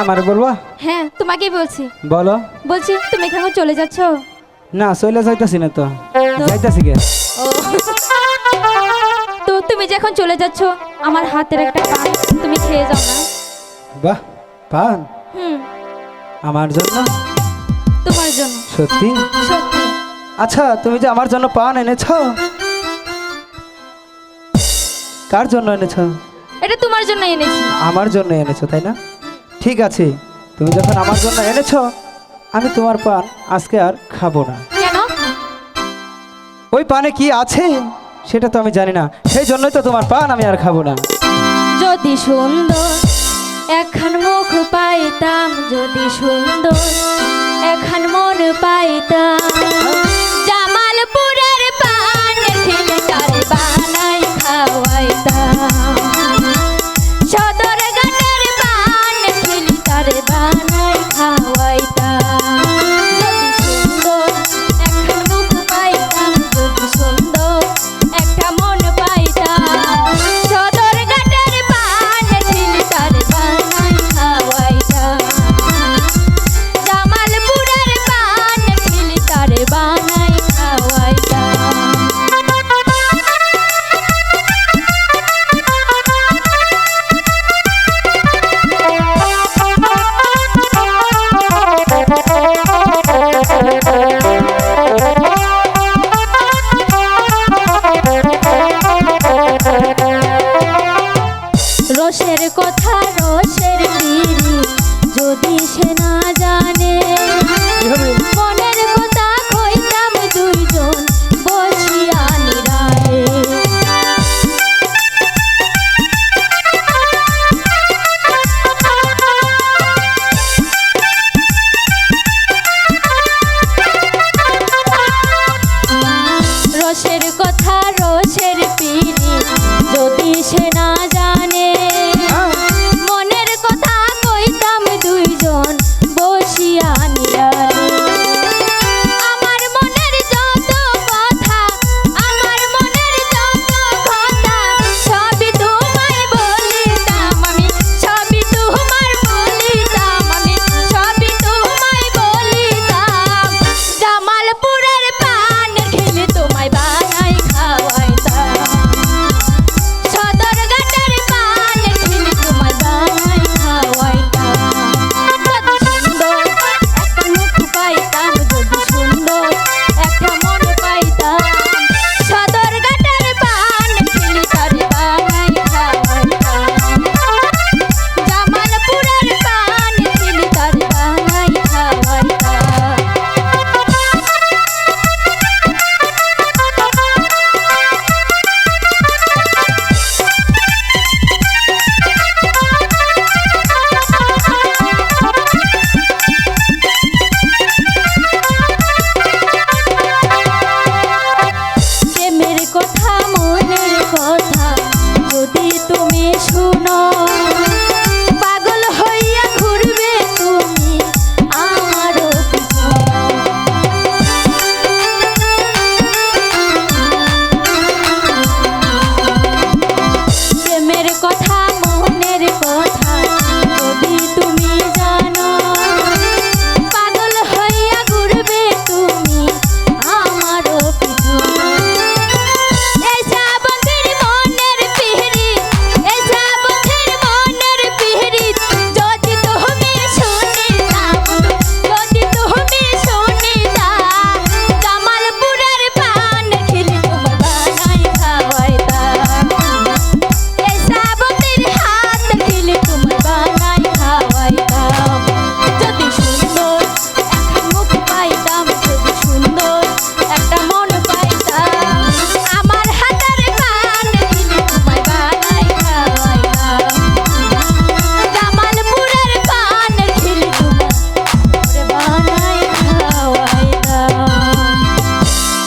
আমার বলবা? হ্যাঁ তোমাকেই বলছি। বলো। বলছি তুমি এখানে চলে যাচ্ছ? না চলে যাইতাছি না তো। যাইতাছি কে? তো তুমি যে এখন চলে যাচ্ছ আমার হাতের একটা পান তুমি খেয়ে যাও না। বাহ পান? হুম। আমার জন্য? তোমার জন্য। সত্যি? সত্যি। আচ্ছা তুমি যে আমার জন্য পান এনেছ? কার জন্য এনেছ? এটা তোমার জন্য এনেছি। আমার জন্য এনেছো তাই না? ঠিক আছে তুমি যখন আমার জন্য এনেছো আমি তোমার পান আজকে আর খাব না। কেন? ওই পানে কি আছে? সেটা তো আমি জানি না। সেই জন্যই তো তোমার পান আমি আর খাব না। যদি সুন্দর একখান মুখ পাইতাম যদি সুন্দর একখান মন পাইতাম। কথা রসের পিড়ি যদি সে না জানে মনে ya no.